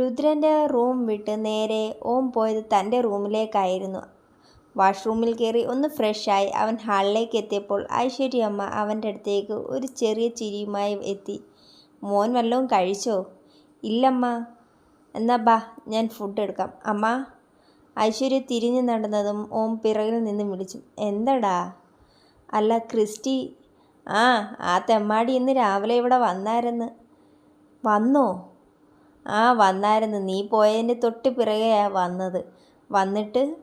രുദ്രന്റെ room വിട്ട് നേരെ ഓം പോയത് തന്റെ റൂമിലേക്കായിരുന്നു. വാഷ്റൂമിൽ കയറി ഒന്ന് ഫ്രഷായി അവൻ ഹാളിലേക്ക് എത്തിയപ്പോൾ ഐശ്വര്യമ്മ അവന്റെ അടുത്തേക്ക് ഒരു ചെറിയ ചിരിയുമായി എത്തി. മോൻ വല്ലതും കഴിച്ചോ? ഇല്ലമ്മ. എന്നാ ബാ ഞാൻ ഫുഡ് എടുക്കാം. അമ്മ? ഐശ്വര്യ തിരിഞ്ഞു നടന്നതും ഓം പിറകിൽ നിന്നും വിളിച്ചു. എന്തടാ? അല്ല ക്രിസ്റ്റി. ആ ആ തെമ്മാടി ഇന്ന് രാവിലെ ഇവിടെ വന്നായിരുന്നു വന്നോ? ആ വന്നായിരുന്നു. നീ പോയതിന്റെ തൊട്ട് പിറകെയാ വന്നത്. വന്നിട്ട്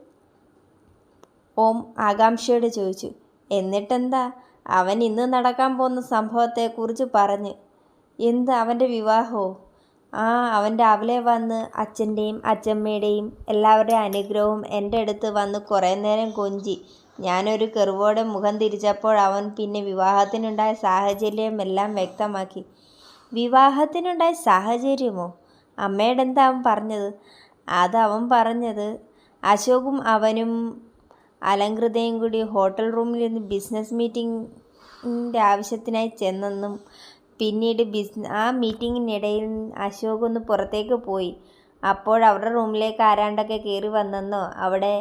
ഓം ആകാംക്ഷയോട് ചോദിച്ചു. എന്നിട്ടെന്താ? അവൻ ഇന്ന് നടക്കാൻ പോകുന്ന സംഭവത്തെക്കുറിച്ച് പറഞ്ഞ്. എന്ത്? അവന്റെ വിവാഹമോ? ആ അവൻ രാവിലെ വന്ന് അച്ഛന്റെയും അച്ഛമ്മയുടെയും എല്ലാവരുടെയും അനുഗ്രഹവും എന്റെ അടുത്ത് വന്ന് കുറേ നേരം കൊഞ്ചി. ഞാനൊരു കെറിവോടെ മുഖം തിരിച്ചപ്പോൾ അവൻ പിന്നെ വിവാഹത്തിനുണ്ടായ സാഹചര്യം എല്ലാം വ്യക്തമാക്കി. വിവാഹത്തിനുണ്ടായ സാഹചര്യമോ? അമ്മയുടെ എന്താ അവൻ പറഞ്ഞത്? അത് അവൻ പറഞ്ഞത് അശോകും അവനും അലങ്കൃതയും കൂടി ഹോട്ടൽ റൂമിൽ നിന്ന് ബിസിനസ് മീറ്റിങ്ങിന്റെ ആവശ്യത്തിനായി ചെന്നെന്നും പിന്നീട് ബിസ് ആ മീറ്റിങ്ങിനിടയിൽ അശോക് ഒന്ന് പുറത്തേക്ക് പോയി. അപ്പോൾ അവരുടെ റൂമിലേക്ക് ആരാണ്ടൊക്കെ കയറി വന്നെന്നോ അവിടെ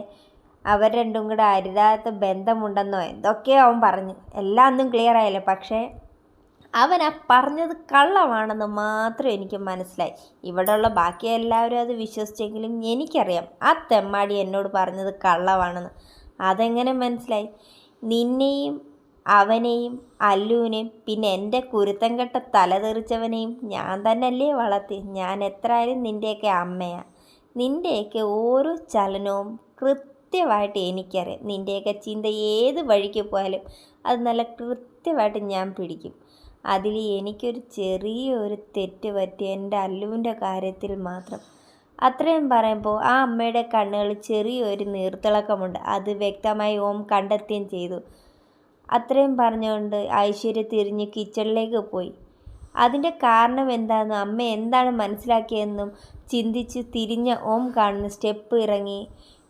അവർ രണ്ടും കൂടെ അരുതാത്ത ബന്ധമുണ്ടെന്നോ എന്തൊക്കെയോ അവൻ പറഞ്ഞു. എല്ലാം ഒന്നും ക്ലിയർ ആയില്ല. പക്ഷേ അവൻ ആ പറഞ്ഞത് കള്ളമാണെന്ന് മാത്രം എനിക്ക് മനസ്സിലായി. ഇവിടെയുള്ള ബാക്കി എല്ലാവരും അത് വിശ്വസിച്ചെങ്കിലും എനിക്കറിയാം ആ തെമ്മാടി എന്നോട് പറഞ്ഞത് കള്ളമാണെന്ന്. അതെങ്ങനെ മനസ്സിലായി? നിന്നെയും അവനെയും അല്ലുവിനെയും പിന്നെ എന്റെ കുരുത്തം കെട്ട തലതെറിച്ചവനെയും ഞാൻ തന്നെയല്ലേ വളർത്തി. ഞാൻ എത്രയായാലും നിന്റെയൊക്കെ അമ്മയാണ് നിന്റെയൊക്കെ ഓരോ ചലനവും കൃത്യമായിട്ട് എനിക്കറിയാം. നിന്റെയൊക്കെ ചിന്ത ഏത് വഴിക്ക് പോയാലും അത് നല്ല കൃത്യമായിട്ട് ഞാൻ പിടിക്കും. അതിൽ എനിക്കൊരു ചെറിയൊരു തെറ്റ് പറ്റി എന്റെ അല്ലുവിന്റെ കാര്യത്തിൽ മാത്രം. അത്രയും പറയുമ്പോൾ ആ അമ്മയുടെ കണ്ണുകളിൽ ചെറിയൊരു നീർത്തിളക്കമുണ്ട്. അത് വ്യക്തമായി ഓം കണ്ടെത്തുകയും ചെയ്തു. അത്രയും പറഞ്ഞുകൊണ്ട് ഐശ്വര്യ തിരിഞ്ഞ് കിച്ചണിലേക്ക് പോയി. അതിന്റെ കാരണം എന്താണെന്നും അമ്മ എന്താണ് മനസ്സിലാക്കിയതെന്നും ചിന്തിച്ച് തിരിഞ്ഞ ഓം കാണുന്ന സ്റ്റെപ്പ് ഇറങ്ങി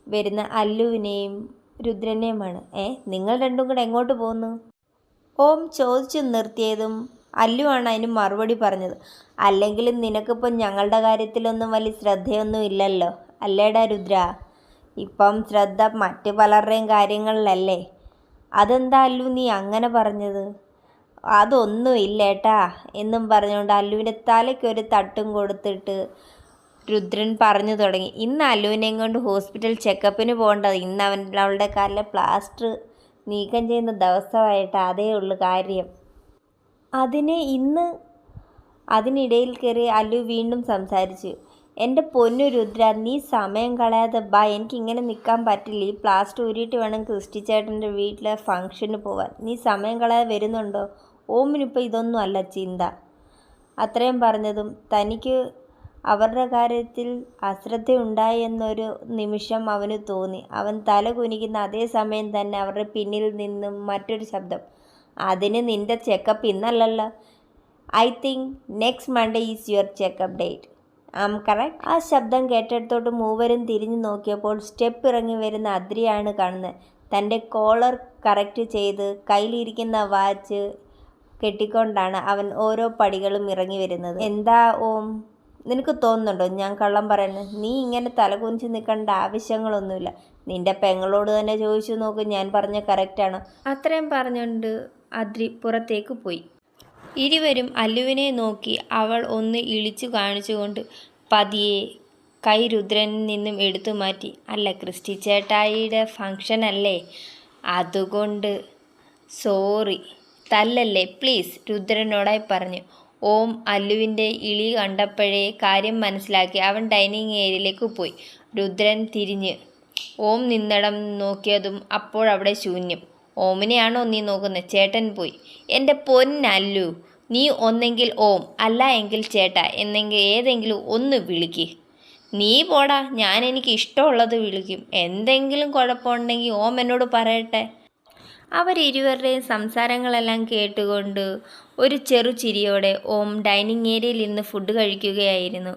വരുന്ന അല്ലുവിനെയും രുദ്രനെയുമാണ്. ഏ നിങ്ങൾ രണ്ടും കൂടെ എങ്ങോട്ട് പോകുന്നു? ഓം ചോദിച്ചു നിർത്തിയതും അല്ലുവാണ് അതിന് മറുപടി പറഞ്ഞത്. അല്ലെങ്കിലും നിനക്കിപ്പം ഞങ്ങളുടെ കാര്യത്തിലൊന്നും വലിയ ശ്രദ്ധയൊന്നും ഇല്ലല്ലോ അല്ലേടാ രുദ്ര? ഇപ്പം ശ്രദ്ധ മറ്റു പലരുടെയും കാര്യങ്ങളിലല്ലേ? അതെന്താ അല്ലു നീ അങ്ങനെ പറഞ്ഞത്? അതൊന്നും ഇല്ലേട്ടാ എന്നും പറഞ്ഞുകൊണ്ട് അല്ലുവിന്റെ തലയ്ക്കൊരു തട്ടും കൊടുത്തിട്ട് രുദ്രൻ പറഞ്ഞു തുടങ്ങി. ഇന്ന് അല്ലുവിനെയും കൊണ്ട് ഹോസ്പിറ്റൽ ചെക്കപ്പിന് പോകേണ്ടത് ഇന്ന് അവൻ അവളുടെ കാലിലെ പ്ലാസ്റ്റർ നീക്കം ചെയ്യുന്ന ദിവസമായിട്ട് അതേ ഉള്ളു കാര്യം. അതിനെ ഇന്ന് അതിനിടയിൽ കയറി അല്ലു വീണ്ടും സംസാരിച്ചു. എന്റെ പൊന്നു രുദ്ര നീ സമയം കളയാതെ ബാ എനിക്കിങ്ങനെ നിൽക്കാൻ പറ്റില്ല. ഈ പ്ലാസ്റ്റ് ഊരിയിട്ട് വേണം ക്രിസ്റ്റി ചേട്ടന്റെ വീട്ടിലെ ഫംഗ്ഷന് പോവാൻ. നീ സമയം കളയാതെ വരുന്നുണ്ടോ? ഓമിനിപ്പോൾ ഇതൊന്നും അല്ല ചിന്ത. അത്രയും പറഞ്ഞതും തനിക്ക് അവരുടെ കാര്യത്തിൽ അശ്രദ്ധയുണ്ടായി എന്നൊരു നിമിഷം അവന് തോന്നി. അവൻ തല കുനിക്കുന്ന അതേ സമയം തന്നെ അവരുടെ പിന്നിൽ നിന്നും മറ്റൊരു ശബ്ദം. അതിന് നിന്റെ checkup ഇന്നല്ലല്ലോ. I think next Monday is your checkup date am correct ആ ശബ്ദം കേട്ടിടത്തോട്ട് മൂവരും തിരിഞ്ഞു നോക്കിയപ്പോൾ സ്റ്റെപ്പ് ഇറങ്ങി വരുന്ന അദ്രിയാണ് കാണുന്നത്. തന്റെ കോളർ കറക്റ്റ് ചെയ്ത് കയ്യിലിരിക്കുന്ന വാച്ച് കെട്ടിക്കൊണ്ടാണ് അവൻ ഓരോ പടികളും ഇറങ്ങി വരുന്നത്. എന്താ ഓം? നിനക്ക് തോന്നുന്നുണ്ടോ? ഞാൻ കള്ളം പറയുന്നത് നീ ഇങ്ങനെ തലകുനിച്ച് നിൽക്കേണ്ട ആവശ്യങ്ങളൊന്നുമില്ല. നിന്റെ പെങ്ങളോട് തന്നെ ചോദിച്ചു നോക്ക്. ഞാൻ പറഞ്ഞ കറക്റ്റാണ് അത്രയും പറഞ്ഞുകൊണ്ട് അദ്രി പുറത്തേക്ക് പോയി. ഇരുവരും അല്ലുവിനെ നോക്കി അവൾ ഒന്ന് ഇളിച്ചു കാണിച്ചുകൊണ്ട് പതിയെ കൈ രുദ്രനിൽ നിന്നും എടുത്തു മാറ്റി. അല്ല ക്രിസ്റ്റി ചേട്ടായിയുടെ ഫങ്ഷൻ അല്ലേ? അതുകൊണ്ട് സോറി തല്ലല്ലേ? പ്ലീസ് രുദ്രനോടായി പറഞ്ഞു. ഓം അല്ലുവിന്റെ ഇളി കണ്ടപ്പോഴേ കാര്യം മനസ്സിലാക്കി. അവൻ ഡൈനിങ് ഏരിയയിലേക്ക് പോയി. രുദ്രൻ തിരിഞ്ഞ് ഓം നിന്നടം നോക്കിയതും അപ്പോഴവിടെ ശൂന്യം. ഓമിനെയാണോ നീ നോക്കുന്നത്? ചേട്ടൻ പോയി. എന്റെ പൊന്നല്ലു നീ ഒന്നെങ്കിൽ ഓം അല്ല എങ്കിൽ ചേട്ട എന്നെങ്കിൽ ഏതെങ്കിലും ഒന്ന് വിളിക്ക്. നീ പോടാ ഞാൻ എനിക്ക് ഇഷ്ടമുള്ളത് വിളിക്കും. എന്തെങ്കിലും കുഴപ്പമുണ്ടെങ്കിൽ ഓം എന്നോട് പറയട്ടെ. അവരിരുവരുടെയും സംസാരങ്ങളെല്ലാം കേട്ടുകൊണ്ട് ഒരു ചെറു ചിരിയോടെ ഓം ഡൈനിങ് ഏരിയയിൽ ഇന്ന് ഫുഡ് കഴിക്കുകയായിരുന്നു.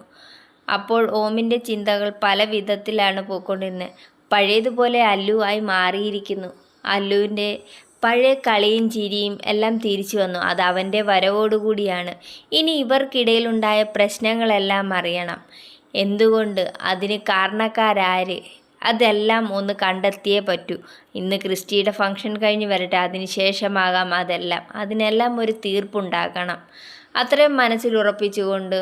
അപ്പോൾ ഓമിന്റെ ചിന്തകൾ പല വിധത്തിലാണ് പോയിക്കൊണ്ടിരുന്നത്. പഴയതുപോലെ അല്ലു ആയി മാറിയിരിക്കുന്നു. അല്ലുവിന്റെ പഴയ കളിയും ചിരിയും എല്ലാം തിരിച്ചു വന്നു. അത് അവന്റെ വരവോടുകൂടിയാണ് ഇനി ഇവർക്കിടയിലുണ്ടായ പ്രശ്നങ്ങളെല്ലാം അറിയണം. എന്തുകൊണ്ട്? അതിന് കാരണക്കാരാര്? അതെല്ലാം ഒന്ന് കണ്ടെത്തിയേ പറ്റൂ. ഇന്ന് ക്രിസ്റ്റിയുടെ ഫംഗ്ഷൻ കഴിഞ്ഞ് വരട്ടെ. അതിന് ശേഷമാകാം അതെല്ലാം. അതിനെല്ലാം ഒരു തീർപ്പുണ്ടാക്കണം അത്രയും മനസ്സിൽ ഉറപ്പിച്ചുകൊണ്ട്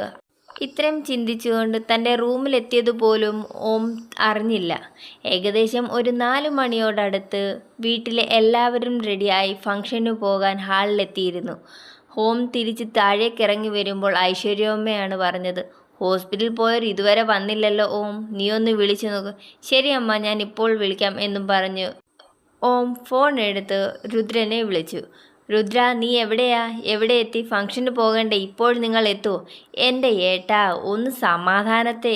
ഇത്രയും ചിന്തിച്ചുകൊണ്ട് തന്റെ റൂമിലെത്തിയതുപോലും ഓം അറിഞ്ഞില്ല. ഏകദേശം ഒരു നാല് മണിയോടടുത്ത് വീട്ടിലെ എല്ലാവരും റെഡിയായി ഫംഗ്ഷന് പോകാൻ ഹാളിലെത്തിയിരുന്നു. ഹോം തിരിച്ച് താഴേക്കിറങ്ങി വരുമ്പോൾ ഐശ്വര്യമ്മയാണ് പറഞ്ഞത്. ഹോസ്പിറ്റലിൽ പോയവർ ഇതുവരെ വന്നില്ലല്ലോ ഓം. നീ ഒന്ന് വിളിച്ചു നോക്ക്. ശരി അമ്മ ഞാൻ ഇപ്പോൾ വിളിക്കാം എന്നും പറഞ്ഞു. ഓം ഫോൺ എടുത്ത് രുദ്രനെ വിളിച്ചു. രുദ്ര നീ എവിടെയാ? എവിടെ എത്തി? ഫംഗ്ഷന് പോകണ്ടേ? ഇപ്പോൾ നിങ്ങൾ എത്തുമോ എന്റെ ഏട്ടാ ഒന്ന് സമാധാനത്തെ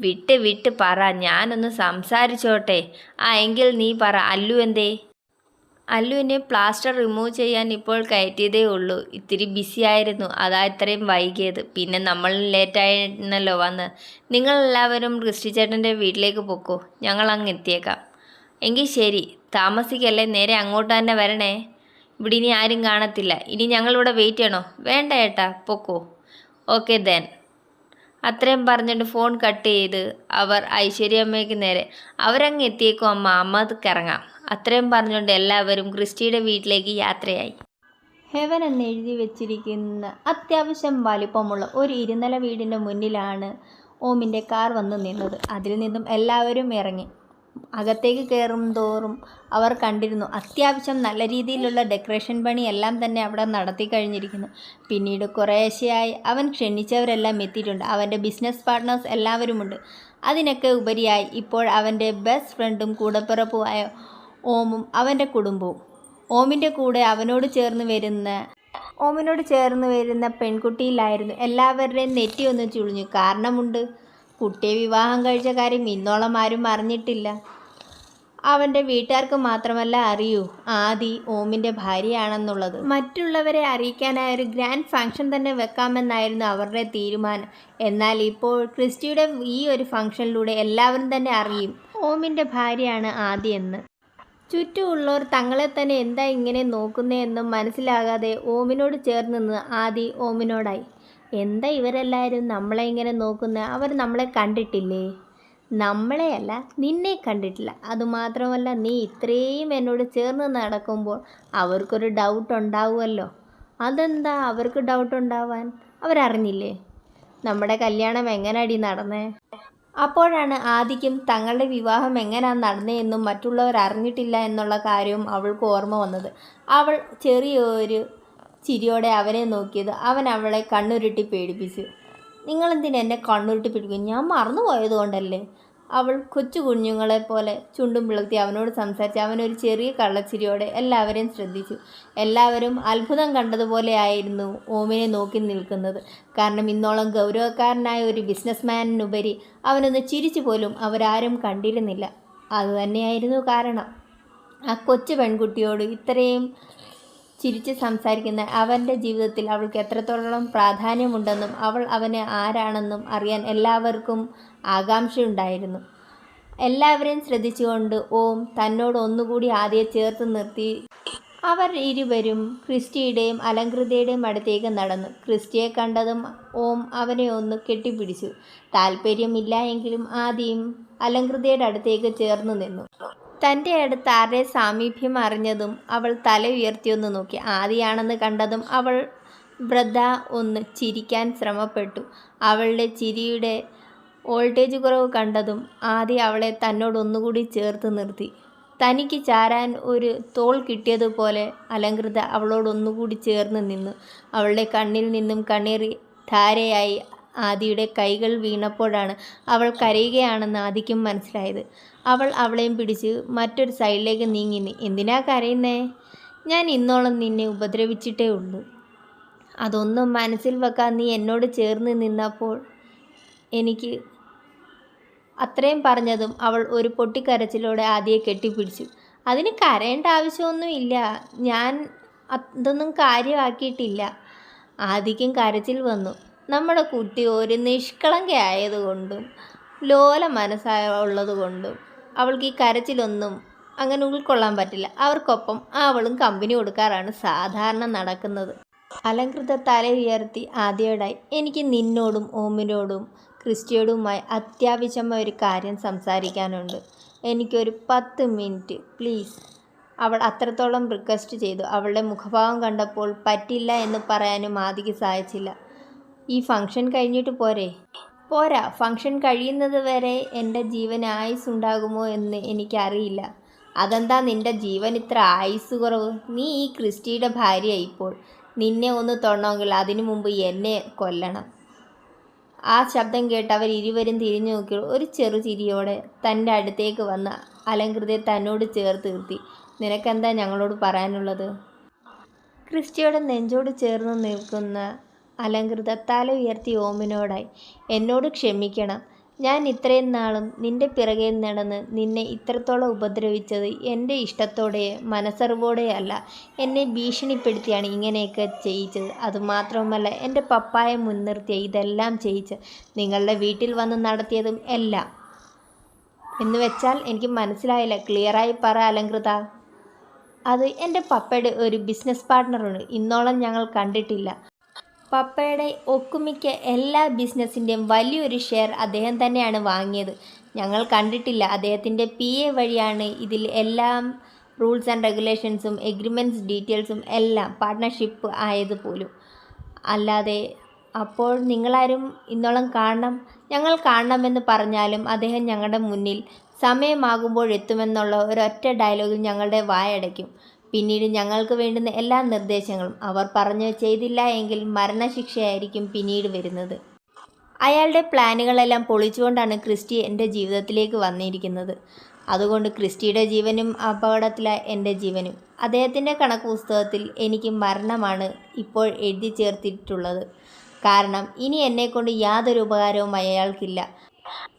വിട്ട് വിട്ട് പറ. ഞാനൊന്ന് സംസാരിച്ചോട്ടെ. ആ എങ്കിൽ നീ പറ. അല്ലു എന്തേ? അല്ലുവിനെ പ്ലാസ്റ്റർ റിമൂവ് ചെയ്യാൻ ഇപ്പോൾ കയറ്റിയതേ ഉള്ളൂ ഇത്തിരി ബിസി ആയിരുന്നു. അതാ ഇത്രയും വൈകിയത്. പിന്നെ നമ്മൾ ലേറ്റായിരുന്നല്ലോ വന്ന്. നിങ്ങളെല്ലാവരും ക്രിസ്റ്റി ചേട്ടന്റെ വീട്ടിലേക്ക് പൊക്കോ. ഞങ്ങൾ അങ്ങ് എത്തിയേക്കാം. എങ്കിൽ ശരി. താമസിക്കല്ലേ? നേരെ അങ്ങോട്ട് തന്നെ വരണേ. ഇവിടെ ഇനി ആരും കാണത്തില്ല. ഇനി ഞങ്ങളിവിടെ വെയിറ്റ് ചെയ്യണോ? വേണ്ട ഏട്ടാ. പൊക്കോ. Okay then. അത്രയും പറഞ്ഞിട്ട് ഫോൺ കട്ട് ചെയ്ത് അവർ ഐശ്വര്യമ്മയ്ക്ക് നേരെ അവരങ്ങ് എത്തിയേക്കും അമ്മ. അമ്മയ്ക്ക് ഇറങ്ങാം അത്രയും പറഞ്ഞുകൊണ്ട് എല്ലാവരും ക്രിസ്റ്റിയുടെ വീട്ടിലേക്ക് യാത്രയായി. ഹെവൻ എന്ന് എഴുതി വെച്ചിരിക്കുന്ന അത്യാവശ്യം വലിപ്പമുള്ള ഒരു ഇരുനില വീടിന്റെ മുന്നിലാണ് ഓമിന്റെ കാർ വന്ന് നിന്നത്. അതിൽ നിന്നും എല്ലാവരും ഇറങ്ങി. അകത്തേക്ക് കയറും തോറും അവർ കണ്ടിരുന്നു. അത്യാവശ്യം നല്ല രീതിയിലുള്ള ഡെക്കറേഷൻ പണി എല്ലാം തന്നെ അവിടെ നടത്തി കഴിഞ്ഞിരിക്കുന്നു. പിന്നീട് കുറേശ്ശെയായി അവൻ ക്ഷണിച്ചവരെല്ലാം എത്തിയിട്ടുണ്ട്. അവന്റെ ബിസിനസ് പാർട്ട്നേഴ്സ് എല്ലാവരുമുണ്ട്. അതിനൊക്കെ ഉപരിയായി ഇപ്പോൾ അവന്റെ ബെസ്റ്റ് ഫ്രണ്ടും കൂടപ്പിറപ്പുമായ ഓമും അവന്റെ കുടുംബവും. ഓമിന്റെ കൂടെ അവനോട് ചേർന്ന് വരുന്ന ഓമിനോട് ചേർന്ന് വരുന്ന പെൺകുട്ടിയിലായിരുന്നു. എല്ലാവരുടെയും നെറ്റി ഒന്ന് ചുളിഞ്ഞു. കാരണമുണ്ട്? കുട്ടിയെ വിവാഹം കഴിച്ച കാര്യം ഇന്നോളം ആരും അറിഞ്ഞിട്ടില്ല. അവന്റെ വീട്ടുകാർക്ക് മാത്രമല്ല അറിയൂ ആദി ഓമിന്റെ ഭാര്യയാണെന്നുള്ളത്. മറ്റുള്ളവരെ അറിയിക്കാനായ ഒരു ഗ്രാൻഡ് ഫംഗ്ഷൻ തന്നെ വെക്കാമെന്നായിരുന്നു അവരുടെ തീരുമാനം. എന്നാൽ ഇപ്പോൾ ക്രിസ്റ്റിയുടെ ഈ ഒരു ഫംഗ്ഷനിലൂടെ എല്ലാവരും തന്നെ അറിയും ഓമിന്റെ ഭാര്യയാണ് ആദി എന്ന്. ചുറ്റുമുള്ളവർ തങ്ങളെ തന്നെ എന്താ ഇങ്ങനെ നോക്കുന്നതെന്നും മനസ്സിലാകാതെ ഓമിനോട് ചേർന്ന് നിന്ന് ആദി ഓമിനോടായി. എന്താ ഇവരെല്ലാവരും നമ്മളെ ഇങ്ങനെ നോക്കുന്നത് അവർ നമ്മളെ കണ്ടിട്ടില്ലേ? നമ്മളെയല്ല നിന്നെ കണ്ടിട്ടില്ല. അതുമാത്രമല്ല നീ ഇത്രയും എന്നോട് ചേർന്ന് നടക്കുമ്പോൾ അവർക്കൊരു ഡൗട്ട് ഉണ്ടാവുമല്ലോ. അതെന്താ അവർക്ക് ഡൗട്ട് ഉണ്ടാവാൻ? അവരറിഞ്ഞില്ലേ? നമ്മുടെ കല്യാണം എങ്ങനെയാടി നടന്നേ? അപ്പോഴാണ് ആദിക്കും തങ്ങളുടെ വിവാഹം എങ്ങനെയാണ് നടന്നതെന്നും മറ്റുള്ളവർ അറിഞ്ഞിട്ടില്ല എന്നുള്ള കാര്യവും അവൾക്ക് ഓർമ്മ വന്നത്. അവൾ ചെറിയൊരു ചിരിയോടെ അവനെ നോക്കിയത് അവൻ അവളെ കണ്ണുരുട്ടി പേടിപ്പിച്ചു. നിങ്ങളെന്തിനാ എന്നെ കണ്ണുരുട്ടി പേടിക്കും ഞാൻ മറന്നു പോയതുകൊണ്ടല്ലേ? അവൾ കൊച്ചു കുഞ്ഞുങ്ങളെ പോലെ ചുണ്ടും പിളർത്തി അവനോട് സംസാരിച്ച് അവനൊരു ചെറിയ കള്ളച്ചിരിയോടെ എല്ലാവരെയും ശ്രദ്ധിച്ചു. എല്ലാവരും അത്ഭുതം കണ്ടതുപോലെ ആയിരുന്നു ഓമിനെ നോക്കി നിൽക്കുന്നത്. കാരണം ഇന്നോളം ഗൗരവക്കാരനായ ഒരു ബിസിനസ്മാനിനുപരി അവനൊന്ന് ചിരിച്ചു പോലും അവരാരും കണ്ടിരുന്നില്ല. അതുതന്നെയായിരുന്നു കാരണം. ആ കൊച്ചു പെൺകുട്ടിയോട് ഇത്രയും ചിരിച്ച് സംസാരിക്കുന്ന അവന്റെ ജീവിതത്തിൽ അവൾക്ക് എത്രത്തോളം പ്രാധാന്യമുണ്ടെന്നും അവൾ അവനെ ആരാണെന്നും അറിയാൻ എല്ലാവർക്കും ആകാംക്ഷയുണ്ടായിരുന്നു. എല്ലാവരെയും ശ്രദ്ധിച്ചുകൊണ്ട് ഓം തന്നോട് ഒന്നുകൂടി ആദ്യം ചേർത്ത് നിർത്തി. അവർ ഇരുവരും ക്രിസ്റ്റിയുടെയും അലങ്കൃതയുടെയും അടുത്തേക്ക് നടന്നു. ക്രിസ്റ്റിയെ കണ്ടതും ഓം അവനെ ഒന്ന് കെട്ടിപ്പിടിച്ചു. താല്പര്യമില്ല എങ്കിലും ആദ്യം അലങ്കൃതയുടെ അടുത്തേക്ക് ചേർന്ന് നിന്നു. തന്റെ അടുത്ത് ആരുടെ സാമീപ്യം അറിഞ്ഞതും അവൾ തല ഉയർത്തിയൊന്ന് നോക്കി. ആദിയാണെന്ന് കണ്ടതും അവൾ വൃദ്ധ ഒന്ന് ചിരിക്കാൻ ശ്രമപ്പെട്ടു. അവളുടെ ചിരിയുടെ വോൾട്ടേജ് കുറവ് കണ്ടതും ആദി അവളെ തന്നോട് ഒന്നുകൂടി ചേർത്ത് നിർത്തി. തനിക്ക് ചാരാൻ ഒരു തോൾ കിട്ടിയതുപോലെ അലങ്കൃത അവളോട് ഒന്നുകൂടി ചേർന്ന് നിന്നു. അവളുടെ കണ്ണിൽ നിന്നും കണ്ണീർ ധാരയായി ആദിയുടെ കൈകൾ വീണപ്പോഴാണ് അവൾ കരയുകയാണെന്ന് ആദിക്കും മനസ്സിലായത്. അവൾ അവളെയും പിടിച്ച് മറ്റൊരു സൈഡിലേക്ക് നീങ്ങി എന്തിനാ കരയുന്നേ? ഞാൻ ഇന്നോളം നിന്നെ ഉപദ്രവിച്ചിട്ടേ ഉള്ളൂ. അതൊന്നും മനസ്സിൽ വെക്കാൻ നീ എന്നോട് ചേർന്ന് നിന്നപ്പോൾ എനിക്ക് അത്രയും പറഞ്ഞതും അവൾ ഒരു പൊട്ടിക്കരച്ചിലോടെ ആദിയെ കെട്ടിപ്പിടിച്ചു. അതിന് കരയേണ്ട ആവശ്യമൊന്നുമില്ല ഞാൻ അതൊന്നും കാര്യമാക്കിയിട്ടില്ല. ആദിക്കും കരച്ചിൽ വന്നു. നമ്മുടെ കുട്ടി ഒരു നിഷ്കളങ്കയായതുകൊണ്ടും ലോല മനസ്സായ ഉള്ളതുകൊണ്ടും അവൾക്ക് ഈ കരച്ചിലൊന്നും അങ്ങനെ ഉൾക്കൊള്ളാൻ പറ്റില്ല. അവർക്കൊപ്പം അവളും കമ്പനി കൊടുക്കാറാണ് സാധാരണ നടക്കുന്നത്. അലങ്കൃത തല ഉയർത്തി ആദ്യയോടായി എനിക്ക് നിന്നോടും ഓമിനോടും ക്രിസ്റ്റിയോടുമായി അത്യാവശ്യമായ ഒരു കാര്യം സംസാരിക്കാനുണ്ട്. എനിക്കൊരു പത്ത് മിനിറ്റ് പ്ലീസ്. അവൾ അത്രത്തോളം റിക്വസ്റ്റ് ചെയ്തു. അവളുടെ മുഖഭാവം കണ്ടപ്പോൾ പറ്റില്ല എന്ന് പറയാനും ആദിക്ക് സാധിച്ചില്ല. ഈ ഫംഗ്ഷൻ കഴിഞ്ഞിട്ട് പോരെ. പോരാ. ഫംഗ്ഷൻ കഴിയുന്നത് വരെ എന്റെ ജീവൻ ആയുസ് ഉണ്ടാകുമോ എന്ന് എനിക്കറിയില്ല. അതെന്താ നിന്റെ ജീവൻ ഇത്ര ആയുസ് കുറവ് നീ ഈ ക്രിസ്റ്റിയുടെ ഭാര്യ ഇപ്പോൾ. നിന്നെ ഒന്ന് തൊണ്ണമെങ്കിൽ അതിനു മുമ്പ് എന്നെ കൊല്ലണം. ആ ശബ്ദം കേട്ട് അവർ ഇരുവരും തിരിഞ്ഞു നോക്കി. ഒരു ചെറു ചിരിയോടെ തന്റെ അടുത്തേക്ക് വന്ന അലങ്കൃതയെ തന്നോട് ചേർത്ത് നിർത്തി. നിനക്കെന്താ ഞങ്ങളോട് പറയാനുള്ളത്? ക്രിസ്റ്റിയുടെ നെഞ്ചോട് ചേർന്ന് നിൽക്കുന്ന അലങ്കൃത തല ഉയർത്തി ഓമിനോടായി എന്നോട് ക്ഷമിക്കണം. ഞാൻ ഇത്രയും നാളും നിന്റെ പിറകെ നടന്ന് നിന്നെ ഇത്രത്തോളം ഉപദ്രവിച്ചത് എന്റെ ഇഷ്ടത്തോടെ മനസ്സറിവോടെയല്ല എന്നെ ഭീഷണിപ്പെടുത്തിയാണ് ഇങ്ങനെയൊക്കെ ചെയ്യിച്ചത്. അതുമാത്രവുമല്ല എന്റെ പപ്പായെ മുൻനിർത്തിയ ഇതെല്ലാം ചെയ്യിച്ച് നിങ്ങളുടെ വീട്ടിൽ വന്ന് നടത്തിയതും എല്ലാം. എന്ന് വെച്ചാൽ എനിക്ക് മനസ്സിലായില്ല. ക്ലിയറായി പറ അലങ്കൃത. അത് എന്റെ പപ്പയുടെ ഒരു ബിസിനസ് പാർട്ട്ണറുണ്ട് ഇന്നോളം ഞങ്ങൾ കണ്ടിട്ടില്ല. പപ്പയുടെ ഒക്കുമിക്ക എല്ലാ ബിസിനസ്സിന്റെയും വലിയൊരു ഷെയർ അദ്ദേഹം തന്നെയാണ് വാങ്ങിയത്. ഞങ്ങൾ കണ്ടിട്ടില്ല അദ്ദേഹത്തിന്റെ പി എ വഴിയാണ് ഇതിൽ എല്ലാം റൂൾസ് ആൻഡ് റെഗുലേഷൻസും എഗ്രിമെന്റ്സ് ഡീറ്റെയിൽസും എല്ലാം പാർട്ട്ണർഷിപ്പ് ആയതുപോലും. അല്ലാതെ അപ്പോൾ നിങ്ങളാരും ഇന്നോളം കാണണം ഞങ്ങൾ കാണണമെന്ന് പറഞ്ഞാലും അദ്ദേഹം ഞങ്ങളുടെ മുന്നിൽ സമയമാകുമ്പോൾ എത്തുമെന്നുള്ള ഒരൊറ്റ ഡയലോഗിൽ ഞങ്ങളുടെ വായടയ്ക്കും. പിന്നീട് ഞങ്ങൾക്ക് വേണ്ടുന്ന എല്ലാ നിർദ്ദേശങ്ങളും അവർ പറഞ്ഞു ചെയ്തില്ല എങ്കിൽ മരണശിക്ഷയായിരിക്കും പിന്നീട് വരുന്നത്. അയാളുടെ പ്ലാനുകളെല്ലാം പൊളിച്ചുകൊണ്ടാണ് ക്രിസ്റ്റി എന്റെ ജീവിതത്തിലേക്ക് വന്നിരിക്കുന്നത്. അതുകൊണ്ട് ക്രിസ്റ്റിയുടെ ജീവനും അപകടത്തിലായ എന്റെ ജീവനും. അദ്ദേഹത്തിന്റെ കണക്ക് പുസ്തകത്തിൽ എനിക്ക് മരണമാണ് ഇപ്പോൾ എഴുതി ചേർത്തിട്ടുള്ളത്. കാരണം ഇനി എന്നെക്കൊണ്ട് യാതൊരു ഉപകാരവും അയാൾക്കില്ല.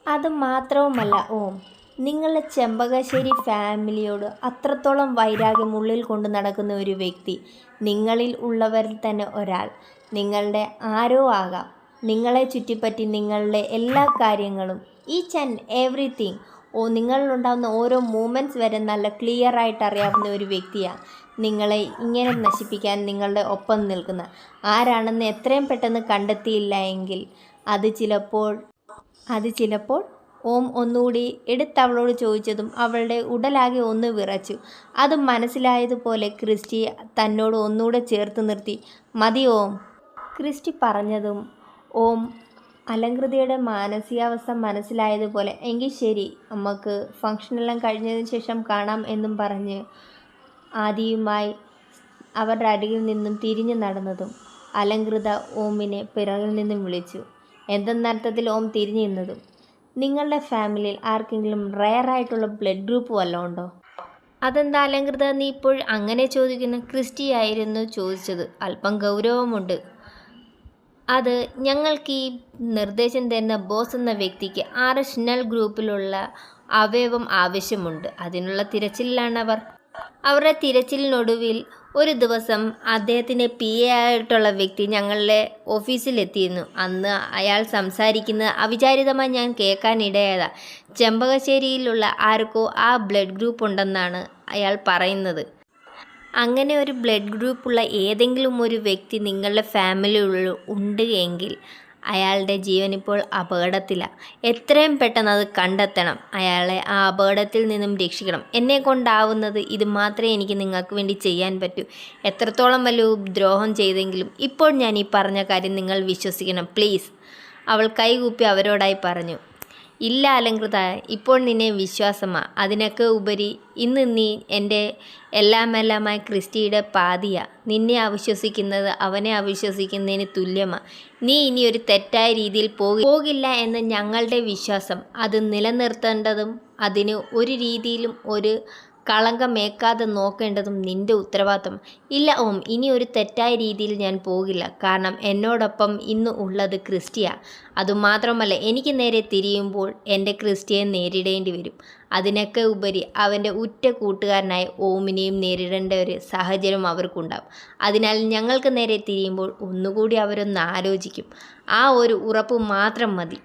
അത് മാത്രവുമല്ല ഓം നിങ്ങളുടെ ചെമ്പകശ്ശേരി ഫാമിലിയോട് അത്രത്തോളം വൈരാഗ്യം ഉള്ളിൽ കൊണ്ട് നടക്കുന്ന ഒരു വ്യക്തി നിങ്ങളിൽ ഉള്ളവരിൽ തന്നെ ഒരാൾ. നിങ്ങളുടെ ആരോ ആകാം. നിങ്ങളെ ചുറ്റിപ്പറ്റി നിങ്ങളുടെ എല്ലാ കാര്യങ്ങളും ഈച്ച് ആൻഡ് എവറിത്തിങ് ഓ നിങ്ങളിലുണ്ടാകുന്ന ഓരോ മൂമെന്റ്സ് വരെ നല്ല ക്ലിയർ ആയിട്ട് അറിയാവുന്ന ഒരു വ്യക്തിയാണ്. നിങ്ങളെ ഇങ്ങനെ നശിപ്പിക്കാൻ നിങ്ങളുടെ ഒപ്പം നിൽക്കുന്ന ആരാണെന്ന് എത്രയും പെട്ടെന്ന് കണ്ടെത്തിയില്ല എങ്കിൽ അത് ചിലപ്പോൾ അത് ചിലപ്പോൾ ഓം ഒന്നുകൂടി എടുത്തവളോട് ചോദിച്ചതും അവളുടെ ഉടലാകെ ഒന്ന് വിറച്ചു. അത് മനസ്സിലായതുപോലെ ക്രിസ്റ്റി തന്നോട് ഒന്നുകൂടെ ചേർത്ത് നിർത്തി. മതി ഓം. ക്രിസ്റ്റി പറഞ്ഞതും ഓം അലങ്കൃതിയുടെ മാനസികാവസ്ഥ മനസ്സിലായതുപോലെ എങ്കിൽ ശരി നമുക്ക് ഫംഗ്ഷനെല്ലാം കഴിഞ്ഞതിന് ശേഷം കാണാം എന്നും പറഞ്ഞ് ആദിയുമായി അവരുടെ അരികിൽ നിന്നും തിരിഞ്ഞു നടന്നതും അലങ്കൃത ഓമിനെ പിറകിൽ നിന്നും വിളിച്ചു. എന്തെന്നർത്ഥത്തിൽ ഓം തിരിഞ്ഞു നിന്നതും? നിങ്ങളുടെ ഫാമിലിയിൽ ആർക്കെങ്കിലും റയർ ആയിട്ടുള്ള ബ്ലഡ് ഗ്രൂപ്പ് വല്ലതും ഉണ്ടോ? അതെന്താ അലങ്കൃത നീ ഇപ്പോൾ അങ്ങനെ ചോദിക്കുന്നു ക്രിസ്റ്റി ആയിരുന്നു ചോദിച്ചത്. അല്പം ഗൗരവമുണ്ട്. അത് ഞങ്ങൾക്ക് ഈ നിർദ്ദേശം തരുന്ന ബോസ് എന്ന വ്യക്തിക്ക് ആർഎസ്നൽ ഗ്രൂപ്പിലുള്ള അവയവം ആവശ്യമുണ്ട്. അതിനുള്ള തിരച്ചിലിലാണ് അവർ അവരുടെ തിരച്ചിലിനൊടുവിൽ ഒരു ദിവസം അദ്ദേഹത്തിന്റെ പി എ ആയിട്ടുള്ള വ്യക്തി ഞങ്ങളുടെ ഓഫീസിലെത്തിയിരുന്നു. അന്ന് അയാൾ സംസാരിക്കുന്നത് അവിചാരിതമായി ഞാൻ കേൾക്കാനിടയായതാണ് ചെമ്പകശ്ശേരിയിലുള്ള ആർക്കോ ആ ബ്ലഡ് ഗ്രൂപ്പ് ഉണ്ടെന്നാണ് അയാൾ പറയുന്നത്. അങ്ങനെ ഒരു ബ്ലഡ് ഗ്രൂപ്പുള്ള ഏതെങ്കിലും ഒരു വ്യക്തി നിങ്ങളുടെ ഫാമിലിയിൽ ഉണ്ട് എങ്കിൽ അയാളുടെ ജീവൻ ഇപ്പോൾ അപകടത്തിലാണ് എത്രയും പെട്ടെന്ന് അത് കണ്ടെത്തണം. അയാളെ ആ അപകടത്തിൽ നിന്നും രക്ഷിക്കണം. എന്നെ കൊണ്ടാവുന്നത് ഇത് മാത്രമേ എനിക്ക് നിങ്ങൾക്ക് വേണ്ടി ചെയ്യാൻ പറ്റൂ. എത്രത്തോളം വലിയ ദ്രോഹം ചെയ്തെങ്കിലും ഇപ്പോൾ ഞാൻ ഈ പറഞ്ഞ കാര്യം നിങ്ങൾ വിശ്വസിക്കണം. പ്ലീസ്. അവൾ കൈകൂപ്പി അവരോടായി പറഞ്ഞു. ഇല്ല അലങ്കൃത ഇപ്പോൾ നിന്നെ വിശ്വാസമാ. അതിനൊക്കെ ഉപരി ഇന്ന് നീ എന്റെ എല്ലാമെല്ലാമായ ക്രിസ്റ്റിയുടെ പാതിയാ. നിന്നെ അവിശ്വസിക്കുന്നത് അവനെ അവിശ്വസിക്കുന്നതിന് തുല്യമാ. നീ ഇനി ഒരു തെറ്റായ രീതിയിൽ പോകി പോകില്ല എന്ന് ഞങ്ങളുടെ വിശ്വാസം. അത് നിലനിർത്തേണ്ടതും അതിന് ഒരു രീതിയിലും ഒരു കളങ്കമേക്കാതെ നോക്കേണ്ടതും നിന്റെ ഉത്തരവാദിത്തം. ഇല്ല ഓം ഇനി ഒരു തെറ്റായ രീതിയിൽ ഞാൻ പോകില്ല. കാരണം എന്നോടൊപ്പം ഇന്ന് ഉള്ളത് ക്രിസ്റ്റിയ. അതുമാത്രമല്ല എനിക്ക് നേരെ തിരിയുമ്പോൾ എന്റെ ക്രിസ്റ്റിയെ നേരിടേണ്ടി വരും. അതിനൊക്കെ ഉപരി അവന്റെ ഉറ്റ കൂട്ടുകാരനായ ഓമിനെയും നേരിടേണ്ട ഒരു സാഹചര്യം അവർക്കുണ്ടാവും. അതിനാൽ ഞങ്ങൾക്ക് നേരെ തിരിയുമ്പോൾ ഒന്നുകൂടി അവരൊന്ന് ആലോചിക്കും. ആ ഒരു ഉറപ്പ് മാത്രം മതി.